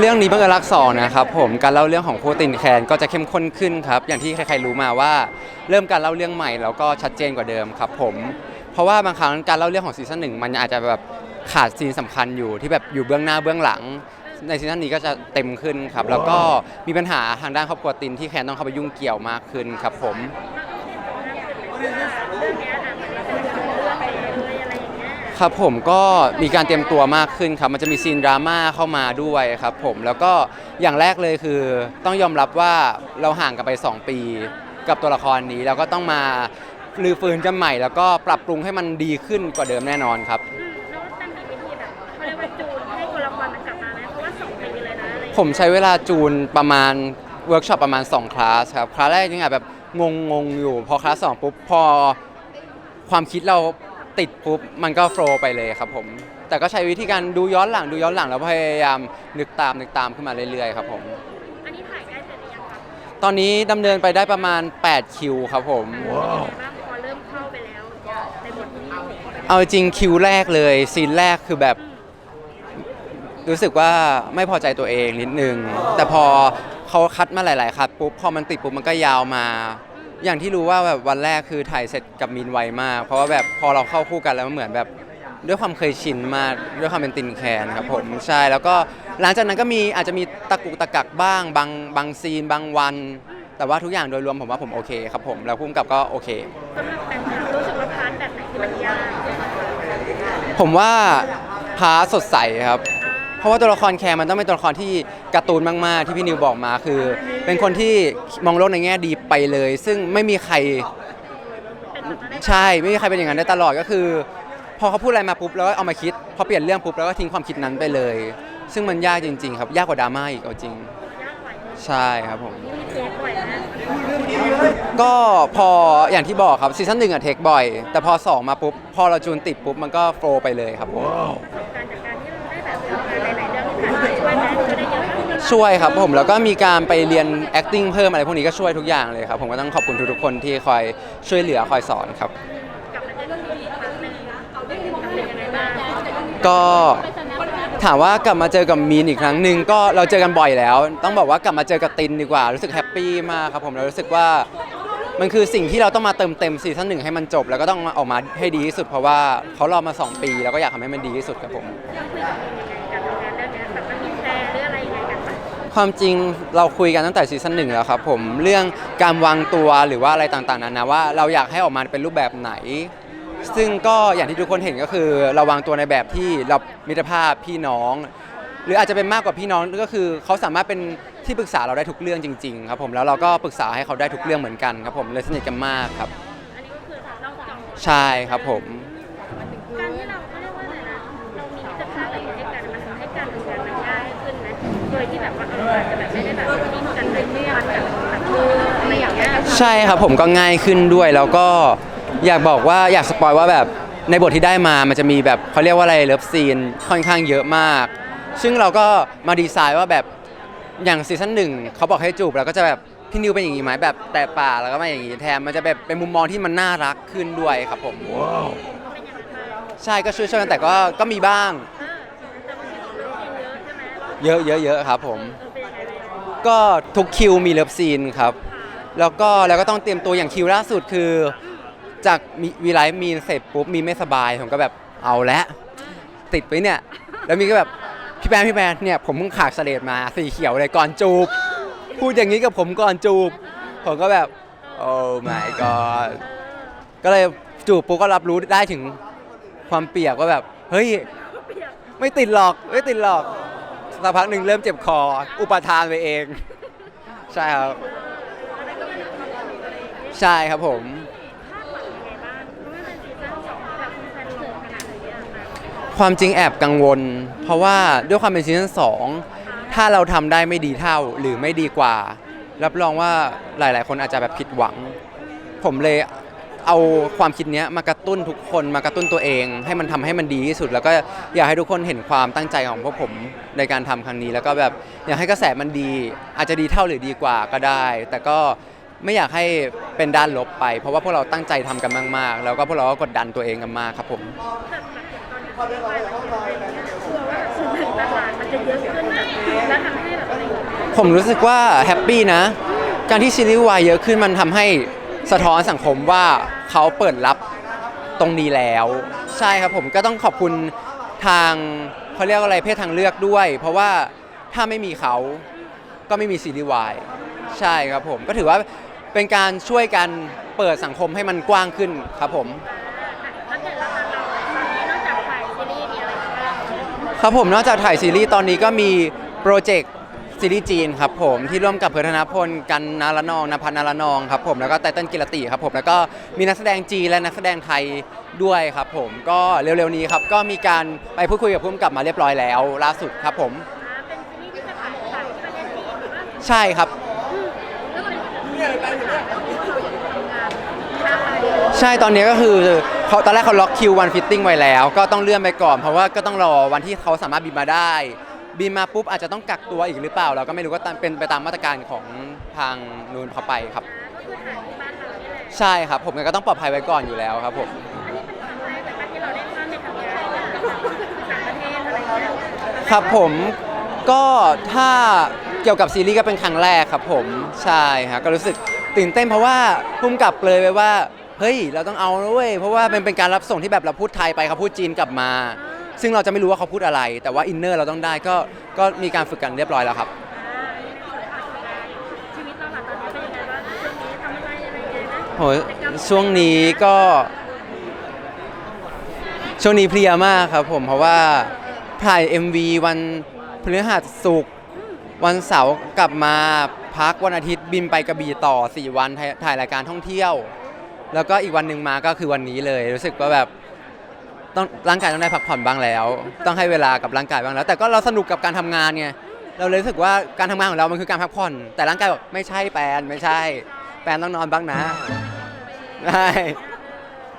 เรื่องนี้บังเอิญรักสองนะครับผมการเล่าเรื่องของโคตินแคนก็จะเข้มข้นขึ้นครับ อย่างที่ใครๆรู้มาว่า เริ่มการเล่าเรื่องใหม่แล้วก็ชัดเจนกว่าเดิมครับผมเพราะว่าบางครั้งการเล่าเรื่องของซีซั่นหนึ่งมันอาจจะแบบขาดซีนสำคัญอยู่ที่แบบอยู่เบื้องหน้าเบื้องหลัง ในซีซั่นนี้ก็จะเต็มขึ้นครับ แล้วก็มีปัญหาทางด้านครอบครัวตินที่แคนต้องเข้าไปยุ่งเกี่ยวมากขึ้นครับผม ครับผมก็มีการเตรียมตัวมากขึ้นครับ มันจะมีซีนดราม่าเข้ามาด้วยครับผมแล้วก็อย่างแรกเลยคือ ต้องยอมรับว่าเราห่างกันไป 2 ปี กับตัวละครนี้แล้วก็ต้องมารื้อฟื้นกันใหม่ แล้วก็ปรับปรุงให้มันดีขึ้นกว่าเดิมแน่นอนครับอืมแล้วมันมีวิธีแบบเขาเรียกว่าจูนให้ตัวละครมันกลับมาไหมเพราะว่าสองปีเลยนะอะไรอย่างผเงี้ยมใช้เวลาจูนประมาณเวิร์กช็อปประมาณ 2 คลาสครับ คลาสแรกยังไงแบบงงงๆอยู่ พอคลาสสองปุ๊บพอความคิดเรา ติดปุ๊บมันก็โฟลว์ไปเลยครับผม แต่ก็ใช้วิธีการดูย้อนหลังดูย้อนหลังแล้วพยายามนึกตามนึกตามขึ้นมาเรื่อยๆครับผม อันนี้ถ่ายใกล้เสร็จหรือยังครับตอนนี้ดำเนินไปได้ประมาณ 8 คิวครับผม เป็นยังไงบ้างพอเริ่มเข้าไปแล้วในบทที่เอาจริงคิวแรกเลยซีนแรกคือแบบ รู้สึกว่าไม่พอใจตัวเองนิดนึง แต่พอเขาคัดมาหลาย ๆคัดปุ๊บพอมันติดปุ๊บมันก็ยาวมา อย่างที่รู้ว่าแบบวันแรกคือถ่ายเสร็จกับมินไวมาก เพราะว่าแบบพอเราเข้าคู่กันแล้วมันเหมือนแบบด้วยความเคยชินมากด้วยความเป็นตินแคนครับผมใช่แล้วก็หลังจากนั้นก็มีอาจจะมีตะกุกตะกักบ้าง บางบางซีนบางวัน แต่ว่าทุกอย่างโดยรวมผมว่าผมโอเคครับผมแล้วพุ่มกับก็โอเค สำหรับแต่รู้สึกว่าพาร์ทแบบไหนที่มันยากผมว่าพาสดใสครับ เพราะว่าตัวละครแคร์มันต้องเป็นตัวละครที่การ์ตูนมากๆ ที่พี่นิวบอกมาคือ เป็นคนที่มองโลกในแง่ดีไปเลย ซึ่งไม่มีใครใช่ไม่มีใครเป็นอย่างนั้นได้ตลอดก็คือ พอเขาพูดอะไรมาปุ๊บแล้วก็เอามาคิดพอเปลี่ยนเรื่องปุ๊บแล้วก็ทิ้งความคิดนั้นไปเลย ซึ่งมันยากจริง ๆ ครับยากกว่าดราม่าอีกเอาจริง ใช่ครับผม ก็พออย่างที่บอกครับซีซั่นหนึ่งอะเทคบ่อย แต่พอสองมาปุ๊บ พอเราจูนติดปุ๊บ มันก็โฟลว์ไปเลยครับผม การจาก ช่วยครับผมแล้วก็มีการไปเรียน acting เพิ่มอะไรพวกนี้ก็ช่วยทุกอย่างเลยครับผมก็ต้องขอบคุณทุกๆคนที่คอยช่วยเหลือคอยสอนครับ กลับมาเจอเรื่องนี้อีกครั้งหนึ่งเป็นยังไงบ้างก็ถามว่ากลับมาเจอกับมีนอีกครั้งหนึ่งก็เราเจอกันบ่อยแล้ว ต้องบอกว่ากลับมาเจอกับตินดีกว่า รู้สึกแฮปปี้มากครับผมเรารู้สึกว่ามันคือสิ่งที่เราต้องมาเติมเต็มซีซั่นหนึ่งให้มันจบ แล้วก็ต้องมาออกมาให้ดีที่สุดเพราะว่าเขารอมา2ปี แล้วก็อยากทำให้มันดีที่สุดครับผม ยังคุยกับมียังไง ความจริงเราคุยกันตั้งแต่ซีซั่นหนึ่งแล้วครับผมเรื่องการวางตัวหรือว่าอะไรต่างๆนานาว่าเราอยากให้ออกมาเป็นรูปแบบไหน ซึ่งก็อย่างที่ทุกคนเห็นก็คือเราวางตัวในแบบที่เรามิตรภาพพี่น้อง หรืออาจจะเป็นมากกว่าพี่น้องก็คือเขาสามารถเป็นที่ปรึกษาเราได้ทุกเรื่องจริงๆครับผมแล้วเราก็ปรึกษาให้เขาได้ทุกเรื่องเหมือนกันครับผมเลยสนิทกันมากครับอันนี้ก็คือเราจองใช่ครับผมการที่เราเขาเรียกว่าอะไรนะเรามีมิตรภาพอะไรอย่างเงี้ยให้กันมันทำให้การท ใช่ครับผมก็ง่ายขึ้นด้วยแล้วก็อยากบอกว่าอยากสปอยว่าแบบในบทที่ได้มามันจะมีแบบเขาเรียกว่าอะไรเลิฟซีนค่อนข้างเยอะมาก ซึ่งเราก็มาดีไซน์ว่าแบบอย่างซีซั่นหนึ่งเขาบอกให้จูบแล้วก็จะแบบพี่นิวเป็นอย่างนี้ไหมแบบแต่ป่ากแล้วก็มาอย่างนี้แทนมันจะแบบเป็นมุมมองที่มันน่ารักขึ้นด้วยครับผมเป็นอย่างนั้นไปใช่ก็ช่วยช่วยๆกันแต่ก็ก็มีบ้าง เยอะเยอะเยอะครับผมเออเป็นยังไงบ้างก็ทุกคิวมีเลิฟซีนครับ แล้วก็แล้วก็ต้องเตรียมตัวอย่างคิวล่าสุดคือ จากมีวีไลฟ์มีนเสร็จปุ๊บมีไม่สบายผมก็แบบเอาละติดไปเนี่ย แล้วมีก็แบบพี่แปนพี่แปนเนี่ยผมเพิ่งขากเสลดมาสีเขียวเลยก่อนจูบ พูดอย่างนี้กับผมก่อนจูบ ผมก็แบบโอ้ my god ก็เลยจูบปุ๊บก็รับรู้ได้ถึงความเปียกว่าแบบ เฮ้ย ไม่ติดหรอก ไม่ติดหรอก สักพักหนึ่งเริ่มเจ็บคอ อุปทานไปเอง ใช่ครับ ใช่ครับผมควางเพราะว่าเป็นซีซั่นสองแบบคุณแฟนถึงขนาดนี้อะความจริงแอบกังวล เพราะว่าด้วยความเป็นซีซั่นสองถ้าเราทำได้ไม่ดีเท่าหรือไม่ดีกว่า รับรองว่าหลาย ๆ คนอาจจะแบบผิดหวัง ผมเลย เอาความคิดเนี้ยมากระตุ้นทุกคนมากระตุ้นตัวเอง ให้มันทำให้มันดีที่สุด แล้วก็อยากให้ทุกคนเห็นความตั้งใจของพวกผมในการทำครั้งนี้ แล้วก็แบบอยากให้กระแสมันดี อาจจะดีเท่าหรือดีกว่าก็ได้ แต่ก็ไม่อยากให้เป็นด้านลบไป เพราะว่าพวกเราตั้งใจทำกันมากๆ แล้วก็พวกเราก็กดดันตัวเองกันมากครับผม แบบแบบตอนนี้เขาเรียกว่าอะไรนะกลัวว่าแบบสุนัขตลาดมันจะจะเยอะขึ้นแบบแล้วทำให้แบบอะไรอย่างเงี้ยผมรู้สึกว่าแฮปปี้นะ การที่ซีรีส์วายเยอะขึ้นมันทำให้ สะท้อนสังคมว่าเขาเปิดรับตรงนี้แล้ว ใช่ครับผมก็ต้องขอบคุณทางเขาเรียกว่าอะไรเพศทางเลือกด้วย เพราะว่าถ้าไม่มีเขาก็ไม่มีซีรีส์วายใช่ครับผมก็ถือว่าเป็นการช่วยกันเปิดสังคมให้มันกว้างขึ้นครับผมถ้าเกิดเราทำเราตอนนี้นอกจากถ่ายซีรีส์มีอะไรอีกบ้างครับผมนอกจากถ่ายซีรีส์ตอนนี้ก็มีโปรเจกต์ ซีรีส์จีนครับผมที่ร่วมกับเพิร์ธนพลกันนาละนองนภัทรนาละนองครับผมแล้วก็ไตเติ้ลกิรติครับผมแล้วก็มีนักแสดงจีนและนักแสดงไทยด้วยครับผมก็เร็วๆนี้ครับก็มีการไปพูดคุยกับผู้กำกับมาเรียบร้อยแล้ว ล่าสุดครับผมอ่าเป็นซีรีส์ที่จะถ่ายถ่ายที่ประเทศจีนหรือว่าใช่ครับ แล้วมันมีอะไรบ้างที่เราทำงานใช่ใช่ตอนนี้ก็คือเขาตอนแรกเขาล็อกคิววันฟิตติ้งไว้แล้ว ก็ต้องเลื่อนไปก่อนเพราะว่าก็ต้องรอวันที่เขาสามารถบินมาได้ บินมาปุ๊บอาจจะต้องกักตัวอีกหรือเปล่า เราก็ไม่รู้ก็ตามเป็นไปตามมาตรการของทางนูนเขาไปครับ ก็คือถ่ายที่บ้านเรานี่แหละใช่ครับ ผมก็ต้องปลอดภัยไว้ก่อนอยู่แล้วครับผม อันนี้เป็นครั้งแรกแต่ว่าที่เราได้ข้ามไปทำงานต่างประเทศอะไรอย่างเงี้ยครับผมก็ถ้าเกี่ยวกับซีรีส์ก็เป็นครั้งแรกครับผมใช่ครับก็รู้สึกตื่นเต้นเพราะว่าพุ่มกลับเลยไปว่า เฮ้ย เราต้องเอานะเว้ยเพราะว่ามันเป็นการรับส่งที่แบบเราพูดไทยไปเขาพูดจีนกลับมา ซึ่งเราจะไม่รู้ว่าเขาพูดอะไร แต่ว่าอินเนอร์เราต้องได้ก็ก็มีการฝึกกันเรียบร้อยแล้วครับอ่าในส่วนของงานชีวิตเราหลังตอนนี้เป็นยังไงบ้างช่วงนี้ทำอะไรอะไรยังไงนะโหช่วงนี้ก็ ช่วงนี้เพลียมากครับผมเพราะว่าถ่าย MV วันพฤหัสศุกร์วันเสาร์กลับมาพักวันอาทิตย์บินไปกระบี่ต่อ 4 วันถ่ายถ่ายรายการท่องเที่ยว แล้วก็อีกวันหนึ่งมาก็คือวันนี้เลย รู้สึกว่าแบบ ต้องร่างกายต้องได้พักผ่อนบ้างแล้ว ต้องให้เวลากับร่างกายบ้างแล้ว แต่ก็เราสนุกกับการทำงานไงเราเลยรู้สึกว่าการทำงานของเรามันคือการพักผ่อน แต่ร่างกายบอกไม่ใช่แปนไม่ใช่ แปนต้องนอนบ้างนะใช่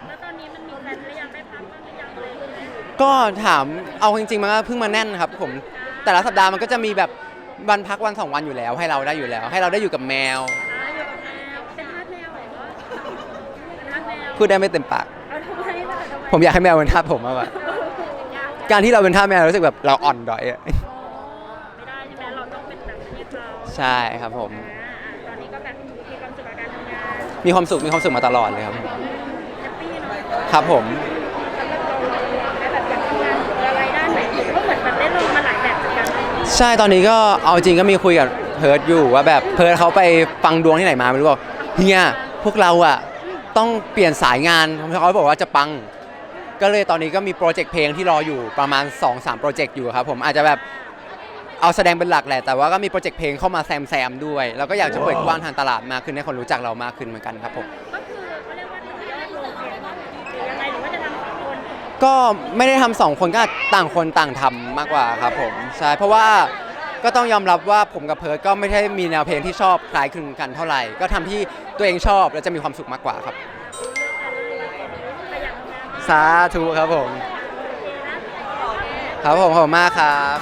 แล้วตอนนี้มันมีแฟนหรือยังได้พักบ้างหรือยังอะไรอย่างเงี้ยก็ถามเอาจริงๆมันก็เพิ่งมาแน่นครับผมแต่ละสัปดาห์มันก็จะมีแบบวันพักวันสองวันอยู่แล้ว ให้เราได้อยู่แล้ว ให้เราได้อยู่กับแมว อ่าอยู่กับแมวเป็นทาสแมวเหรอเป็นทาสแมวพูดได้ไม่เต็มปาก ผมอยากให้แมวเป็นทาสผมมากกว่ายากการที่เราเป็นทาสแมวรู้สึกแบบเราอ่อนด้อยอะไม่ได้ใช่ไหมเราต้องเป็นแบบที่เขาใช่ครับผมอ่าอ่าตอนนี้ก็แบบมีความสุขกับการทำงานมีความสุขมีความสุขมาตลอดเลยครับ แฮปปี้เนาะครับผม สำหรับเราเราได้แบบอยากทำงานอะไรด้านไหนอีกเพราะเหมือนมันได้ลงมาหลายแบบเหมือนกันใช่ตอนนี้ก็เอาจริงก็มีคุยกับเพิร์ดอยู่ว่าแบบเพิร์ดเขาไปฟังดวงที่ไหนมาไม่รู้บอกเฮียพวกเราอะต้องเปลี่ยนสายงานเขาบอกว่าจะปัง ก็เลยตอนนี้ก็มีโปรเจกต์เพลงที่รออยู่ประมาณ 2-3 โปรเจกต์อยู่ครับผมอาจจะแบบเอาแสดงเป็นหลักแหละแต่ว่าก็มีโปรเจกต์เพลงเข้ามาแซมแซมด้วย แล้วก็อยากจะเปิดกว้างทางตลาดมากขึ้นให้คนรู้จักเรามากขึ้นเหมือนกันครับผมก็คือเขาเรียกว่าต่อยอดลงหรือยังไงหรือว่าจะทำสองคนก็ไม่ได้ทำสองคนก็ต่างคนต่างทำมากกว่าครับผมใช่เพราะว่าก็ต้องยอมรับว่าผมกับเพิร์ดก็ไม่ใช่มีแนวเพลงที่ชอบคล้ายคลึงกันเท่าไหร่ ก็ทำที่ตัวเองชอบแล้วจะมีความสุขมากกว่าครับ สาธุครับผมโอเคนะครับผมขอบคุณมากครับ